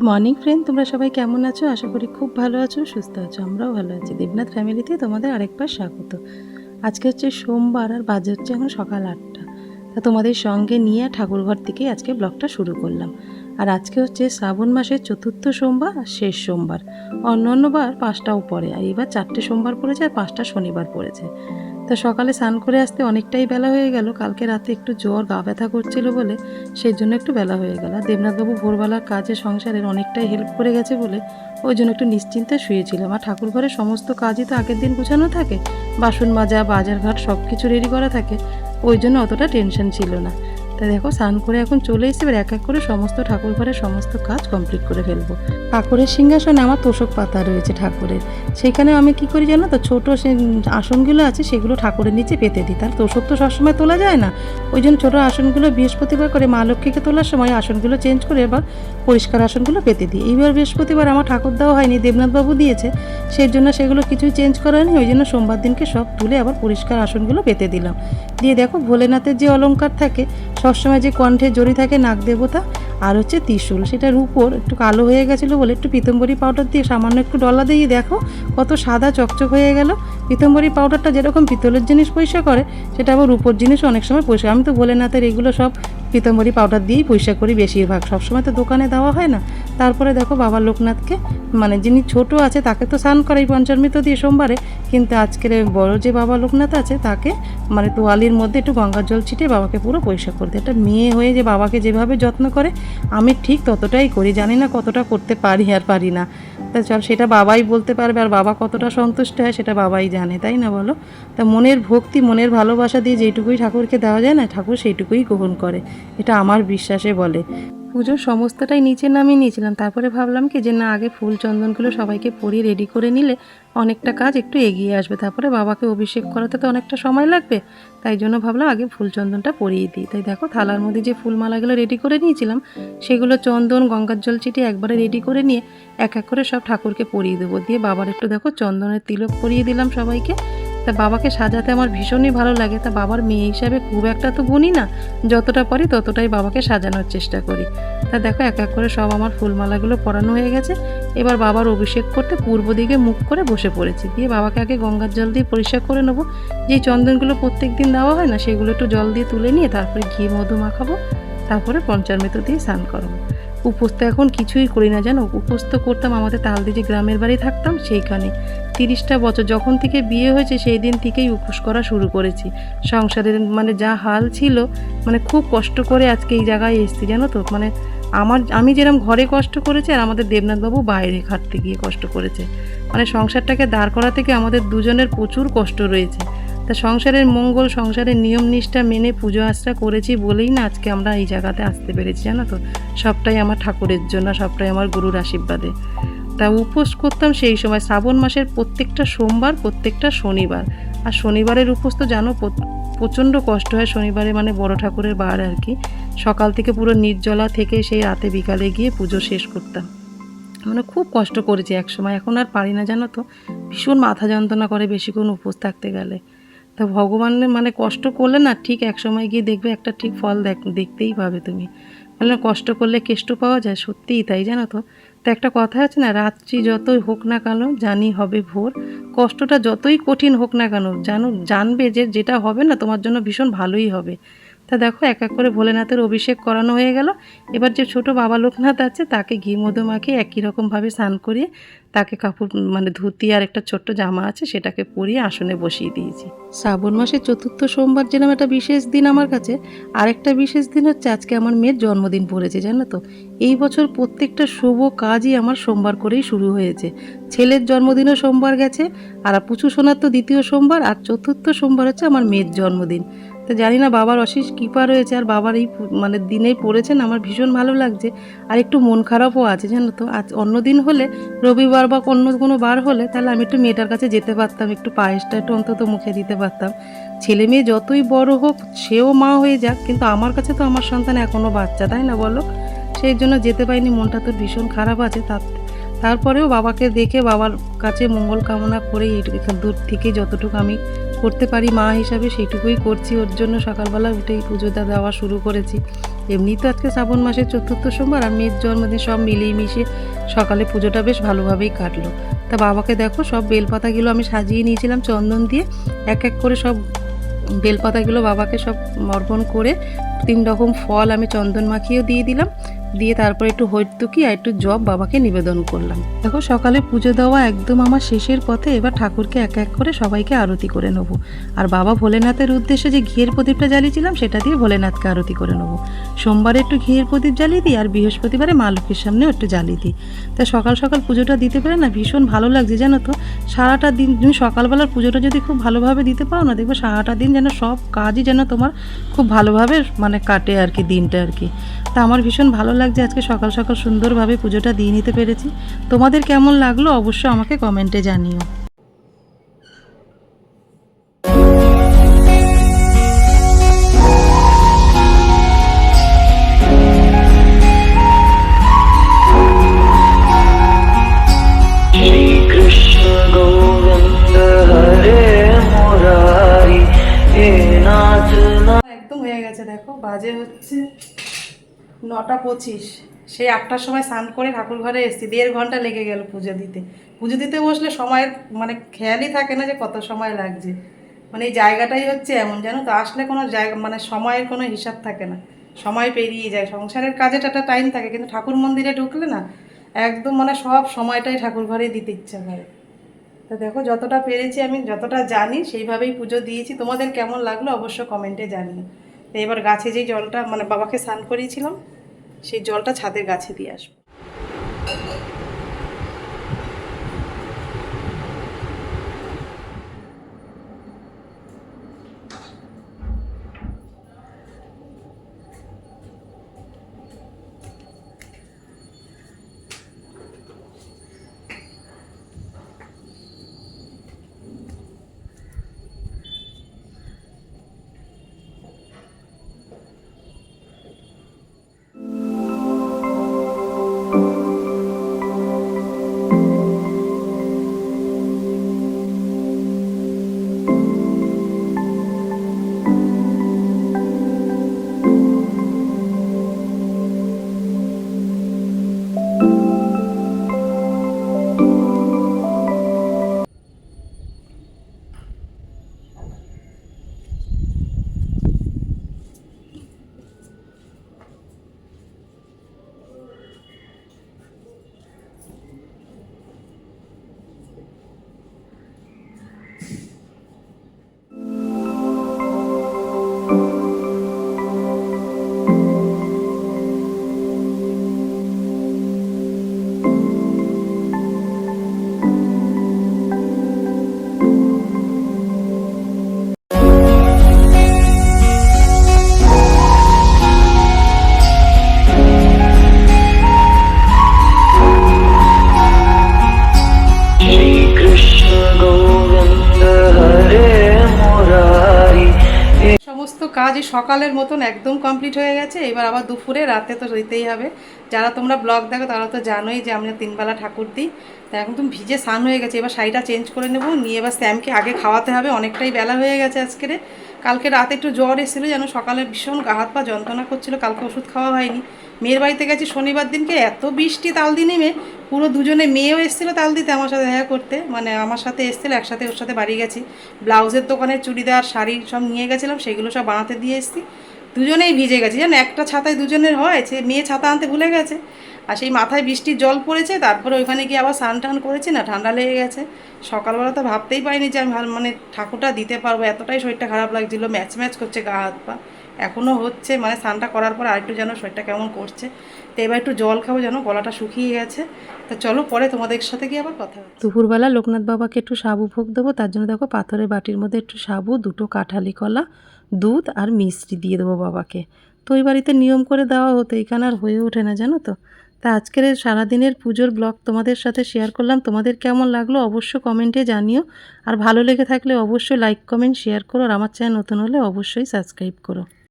Good morning friend তোমরা সবাই কেমন আছো? আশা করি খুব ভালো আছো, সুস্থ আছো, আমরাও ভালো আছি। দেবনাথ ফ্যামিলিতে তোমাদের আরেকবার স্বাগত। আজকে হচ্ছে সোমবার আর বাজে হচ্ছে এখন সকাল আটটা। তা তোমাদের সঙ্গে নিয়ে ঠাকুরঘর থেকে আজকে ব্লগটা শুরু করলাম। আর আজকে হচ্ছে শ্রাবণ মাসের চতুর্থ সোমবার আর শেষ সোমবার। অন্য অন্যবার পাঁচটাও পড়ে। আর এবার চারটে সোমবার পড়েছে আর পাঁচটা শনিবার পড়েছে। তো সকালে স্নান করে আসতে অনেকটাই বেলা হয়ে গেল। কালকে রাতে একটু জ্বর, গা ব্যথা করছিল বলে সেই জন্য একটু বেলা হয়ে গেল। দেবনাথবাবু ভোরবেলার কাজে সংসারের অনেকটাই হেল্প করে গেছে বলে ওই জন্য একটু নিশ্চিন্তে শুয়েছিলাম। আর ঠাকুর ঘরের সমস্ত কাজই তো আগের দিন গুছানো থাকে। বাসন মাজা বাজার ঘাট সব কিছু রেডি করা থাকে। ওই জন্য অতটা টেনশন ছিল না। তা দেখো, স্নান করে এখন চলে এসে এবার এক এক করে সমস্ত ঠাকুর ঘরের সমস্ত কাজ কমপ্লিট করে ফেলব। ঠাকুরের সিংহাসনে আমার তোষক পাতা রয়েছে ঠাকুরের। সেখানে আমি কি করি জানো তো, ছোট আসনগুলো আছে, সেগুলো ঠাকুরের নিচে পেতে দিই। তার তোষক তো সবসময় তোলা যায় না। ওই জন্য ছোটো আসনগুলো বৃহস্পতিবার করে মা লক্ষ্মীকে তোলার সময় আসনগুলো চেঞ্জ করে এবার পরিষ্কার আসনগুলো পেতে দিই। এইবার বৃহস্পতিবার আমার ঠাকুর দেওয়া হয়নি, দেবনাথবাবু দিয়েছে। সেই জন্য সেগুলো কিছুই চেঞ্জ করা হয়নি। ওই জন্য সোমবার দিনকে সব তুলে আবার পরিষ্কার আসনগুলো পেতে দিলাম। দিয়ে দেখো, ভোলেনাথের যে অলঙ্কার থাকে সবসময় যে কণ্ঠে জড়ি থাকে নাগ দেবতা আর হচ্ছে ত্রিশুল সেটার উপর একটু কালো হয়ে গেছিল বলে একটু পিতম্বরী পাউডার দিয়ে সামান্য একটু ডলা দিয়ে দেখো কত সাদা চকচক হয়ে গেল। পিতম্বরী পাউডারটা যেরকম পিতলের জিনিস পয়সা করে, সেটা আবার রূপোর জিনিসও অনেক সময় পয়সা। আমি তো ভোলেনাথের এগুলো সব পিতম্বরী পাউডার দিয়েই পয়সা করি বেশিরভাগ। সবসময় তো দোকানে দেওয়া হয় না। তারপরে দেখো বাবা লোকনাথকে মানে যিনি ছোট আছে, তাকে তো স্নান করাই পঞ্চমী তো দিয়ে সোমবারে, কিন্তু আজকের বড় যে বাবা লোকনাথ আছে, তাকে মানে তোয়ালির মধ্যে একটু গঙ্গার জল ছিটে বাবাকে পুরো পরিষ্কার করে দেয়। একটা মেয়ে হয়ে যে বাবাকে যেভাবে যত্ন করে, আমি ঠিক ততটাই করি। জানি না কতটা করতে পারি আর পারি না। তা চল সেটা বাবাই বলতে পারবে আর বাবা কতটা সন্তুষ্ট হয় সেটা বাবাই জানে, তাই না বলো? তা মনের ভক্তি, মনের ভালোবাসা দিয়ে যেটুকুই ঠাকুরকে দেওয়া যায় না, ঠাকুর সেইটুকুই গ্রহণ করে, এটা আমার বিশ্বাসে বলে। পুজোর সমস্তটাই নিচে নামিয়ে নিয়েছিলাম। তারপরে ভাবলাম কি যে না, আগে ফুল চন্দনগুলো সবাইকে পরিয়ে রেডি করে নিলে অনেকটা কাজ একটু এগিয়ে আসবে। তারপরে বাবাকে অভিষেক করাতে তো অনেকটা সময় লাগবে, তাই জন্য ভাবলাম আগে ফুল চন্দনটা পরিয়ে দিই। তাই দেখো, থালার মধ্যে যে ফুলমালাগুলো রেডি করে নিয়েছিলাম, সেগুলো চন্দন, গঙ্গার জল চিটিয়ে একবারে রেডি করে নিয়ে এক এক করে সব ঠাকুরকে পরিয়ে দেবো। দিয়ে বাবার একটু দেখো, চন্দনের তিলক পরিয়ে দিলাম সবাইকে। তা বাবাকে সাজাতে আমার ভীষণই ভালো লাগে। তা বাবার মেয়ে হিসাবে খুব একটা তো গুনি না। যতটা পারি ততটাই বাবাকে সাজানোর চেষ্টা করি। তা দেখো, এক এক করে সব আমার ফুলমালাগুলো পরানো হয়ে গেছে। এবার বাবার অভিষেক করতে পূর্ব দিকে মুখ করে বসে পড়েছি। দিয়ে বাবাকে আগে গঙ্গার জল দিয়ে পরিষ্কার করে নেব। যেই চন্দনগুলো প্রত্যেক দিন দেওয়া হয় না, সেগুলো একটু জল দিয়ে তুলে নিয়ে তারপরে ঘি, মধু মাখাবো। তারপরে পঞ্চামৃত দিয়ে স্নান করব। উপোস তো এখন কিছুই করি না জানো? উপোস তো করতাম, আমাদের তালদিজি গ্রামের বাড়ি থাকতাম সেইখানে। তিরিশটা বছর যখন থেকে বিয়ে হয়েছে, সেই দিন থেকেই উপোস করা শুরু করেছি। সংসারের মানে যা হাল ছিল মানে খুব কষ্ট করে আজকে এই জায়গায় এসেছি, জানো তো? মানে আমার, আমি যেরকম ঘরে কষ্ট করেছি আর আমাদের দেবনাথবাবু বাইরে খাটতে গিয়ে কষ্ট করেছে। মানে সংসারটাকে দাঁড় করা থেকে আমাদের দুজনের প্রচুর কষ্ট রয়েছে। তা সংসারের মঙ্গল, সংসারের নিয়ম নিষ্ঠা মেনে পুজো আশ্রা করেছি বলেই না আজকে আমরা এই জায়গাতে আসতে পেরেছি, জানো তো? সবটাই আমার ঠাকুরের জন্য, সবটাই আমার গুরুর আশীর্বাদে। তা উপোস করতাম সেই সময় শ্রাবণ মাসের প্রত্যেকটা সোমবার, প্রত্যেকটা শনিবার। আর শনিবারের উপোস তো জানো প্রচণ্ড কষ্ট হয় শনিবারে মানে বড় ঠাকুরের বার আর কি। সকাল থেকে পুরো নির্জলা থেকে সেই রাতে বিকালে গিয়ে পুজো শেষ করতাম। মানে খুব কষ্ট করেছি এক সময়। এখন আর পারি না জানো তো? ভীষণ মাথা যন্ত্রণা করে বেশিক্ষণ উপোস থাকতে গেলে। তা ভগবানের মানে কষ্ট করলে না ঠিক এক সময় গিয়ে দেখবে একটা ঠিক ফল দেখ, দেখতেই পাবে তুমি। মানে কষ্ট করলে কেষ্ট পাওয়া যায়, সত্যিই তাই, জানো তো? তো একটা কথা আছে না, রাত্রি যতই হোক না কেন জানি হবে ভোর, কষ্টটা যতই কঠিন হোক না কেন, জানো, জানবে যে যেটা হবে না তোমার জন্য ভীষণ ভালোই হবে। তা দেখো, এক এক করে ভোলেনাথের অভিষেক করানো হয়ে গেল। এবার যে ছোট বাবা লোকনাথ আছে, তাকে ঘি মধু মাখিয়ে একই রকমভাবে স্নান করিয়ে তাকে কাপড় মানে ধুতি আর একটা ছোট্ট জামা আছে সেটাকে পরিয়ে আসনে বসিয়ে দিয়েছি। শ্রাবণ মাসের চতুর্থ সোমবার যেরকম একটা বিশেষ দিন আমার কাছে। আরেকটা বিশেষ দিন হচ্ছে আজকে আমার মেয়ের জন্মদিন পড়েছে, জানো তো? এই বছর প্রত্যেকটা শুভ কাজই আমার সোমবার করেই শুরু হয়েছে। ছেলের জন্মদিনও সোমবার গেছে, আর পুচু সোনার তো দ্বিতীয় সোমবার, আর চতুর্থ সোমবার হচ্ছে আমার মেয়ের জন্মদিন। তো জানি না বাবার অশেষ কৃপা রয়েছে, আর বাবার এই মানে দিনেই পড়েছেন, আমার ভীষণ ভালো লাগছে। আর একটু মন খারাপও আছে, জানো তো? আজ অন্য দিন হলে রবিবার বা অন্য কোনো বার হলে তাহলে আমি একটু মেয়েটার কাছে যেতে পারতাম, একটু পায়েসটা একটু অন্তত মুখে দিতে পারতাম। ছেলে মেয়ে যতই বড় হোক, সেও মা হয়ে যাক, কিন্তু আমার কাছে তো আমার সন্তান এখনও বাচ্চা, তাই না বলো? সেই জন্য যেতে পারিনি, মনটা তো ভীষণ খারাপ আছে। তার, তারপরেও বাবাকে দেখে বাবার কাছে মঙ্গল কামনা করে দূর থেকে যতটুকু আমি করতে পারি মা হিসাবে, সেইটুকুই করছি। ওর জন্য সকালবেলা উঠেই পুজোটা দেওয়া শুরু করেছি। এমনি তো আজকে শ্রাবণ মাসের চতুর্থ সোমবার আর মেয়ের জন্মদিন সব মিলিয়ে মিশিয়ে সকালে পুজোটা বেশ ভালোভাবেই কাটলো। তা বাবাকে দেখো, সব বেলপাতাগুলো আমি সাজিয়ে নিয়েছিলাম চন্দন দিয়ে। এক এক করে সব বেলপাতাগুলো বাবাকে সব অর্পণ করে তিন রকম ফল আমি চন্দন মাখিয়েও দিয়ে দিলাম। দিয়ে তারপর একটু হৈতুকি আর একটু জব বাবাকে নিবেদন করলাম। দেখো, সকালে পুজো দেওয়া একদম আমার শেষের পথে, এবার ঠাকুরকে এক এক করে সবাইকে আরতি করে নেব। আর বাবা ভোলেনাথের উদ্দেশ্যে যে ঘিয়ের প্রদীপটা জ্বালিয়েছিলাম, সেটা দিয়ে ভোলেনাথকে আরতি করে নেব। সোমবারে একটু ঘিয়ের প্রদীপ জ্বালিয়ে দিই, আর বৃহস্পতিবারে মা লক্ষ্মীর সামনেও একটু জ্বালিয়ে দিই। তা সকাল সকাল পুজোটা দিতে পারে না ভীষণ ভালো লাগছে, জানো তো? সারাটা দিন তুমি সকালবেলার পুজোটা যদি খুব ভালোভাবে দিতে পারো না, দেখবে সারাটা দিন যেন সব কাজই যেন তোমার খুব ভালোভাবে মানে কাটে আর কি দিনটা আর কি। তা আমার ভীষণ ভালো লাগছে? আজকে সকাল সকাল সুন্দরভাবে পুজোটা দিয়ে নিতে পেরেছি। তোমাদের কেমন লাগল অবশ্যই আমাকে কমেন্টে জানিও। নটা পঁচিশ। সেই আটটার সময় স্নান করে ঠাকুর ঘরে এসেছি। দেড় ঘণ্টা লেগে গেল পুজো দিতে। পুজো দিতে বসলে সময়ের মানে খেয়ালই থাকে না যে কত সময় লাগছে। মানে এই জায়গাটাই হচ্ছে এমন জানো তো আসলে কোনো জায়গা মানে সময়ের কোনো হিসাব থাকে না। সময় পেরিয়ে যায়। সংসারের কাজে একটা টাইম থাকে, কিন্তু ঠাকুর মন্দিরে ঢুকলে না একদম মানে সব সময়টাই ঠাকুর ঘরে দিতে ইচ্ছা করে। তো দেখো, যতটা পেরেছি আমি, যতটা জানি, সেইভাবেই পুজো দিয়েছি। তোমাদের কেমন লাগল অবশ্য কমেন্টে জানিও। তো এবার গাছে যেই জলটা মানে বাবাকে স্নান করিয়েছিলাম সেই জলটা ছাদের গাছে দিয়ে আসব। এই সকালের মতন একদম কমপ্লিট হয়ে গেছে। এবার আবার দুপুরে, রাতে তো দিতেই হবে। যারা তোমরা ব্লগ দেখো, তারা তো জানোই যে আমরা তিনবেলা ঠাকুর দিই তা একদম ভিজে স্নান হয়ে গেছে। এবার শাড়িটা চেঞ্জ করে নেব। নিয়ে এবার স্যামকে আগে খাওয়াতে হবে। অনেকটাই বেলা হয়ে গেছে আজকের কালকে রাতে একটু জ্বর এসেছিল যেন সকালে ভীষণ গা হাত পা যন্ত্রণা করছিল। কালকে ওষুধ খাওয়া হয়নি। মেয়ের বাড়িতে গেছি শনিবার দিনকে, এত বৃষ্টি তালদি নেমে, পুরো দুজনে মেয়েও এসেছিল তাল দিতে আমার সাথে দেখা করতে। মানে আমার সাথে এসেছিল, একসাথে ওর সাথে বাড়ি গেছি। ব্লাউজের দোকানে চুড়িদার, শাড়ি সব নিয়ে গেছিলাম, সেগুলো সব বানাতে দিয়ে এসেছি। দুজনেই ভিজে গেছি। জানো, একটা ছাতায় দুজনের হয়, সে মেয়ে ছাতা আনতে ভুলে গেছে। আর সেই মাথায় বৃষ্টির জল পড়েছে, তারপরে ওইখানে গিয়ে আবার স্নান টান করেছি, না ঠান্ডা লেগে গেছে। সকালবেলা তো ভাবতেই পারিনি যে আমি মানে ঠাকুরটা দিতে পারব, এতটাই শরীরটা খারাপ লাগছিল, ম্যাচ ম্যাচ করছে গা হাত পা। এখনও হচ্ছে মানে স্নানটা করার পর আরেকটু যেন শরীরটা কেমন করছে। তো এবার একটু জল খাব যেন, গলাটা শুকিয়ে গেছে। তো চলো পরে তোমাদের সাথে গিয়ে আবার কথা দুপুরবেলা লোকনাথ বাবাকে একটু সাবু ভোগ দেবো, তার জন্য দেখো পাথরের বাটির মধ্যে একটু সাবু, দুটো কাঁঠালি কলা, দুধ আর মিষ্টি দিয়ে দেবো বাবাকে। তো ওই বাড়িতে নিয়ম করে দেওয়া হতো, এখানে আর হয়ে ওঠে না, জানো তো? তা আজকের সারাদিনের পুজোর ব্লগ তোমাদের সাথে শেয়ার করলাম। তোমাদের কেমন লাগল অবশ্য কমেন্টে জানিও। আর ভালো লেগে থাকলে অবশ্যই লাইক কমেন্ট শেয়ার করো। আর আমার চ্যানেল নতুন হলে অবশ্যই সাবস্ক্রাইব করো।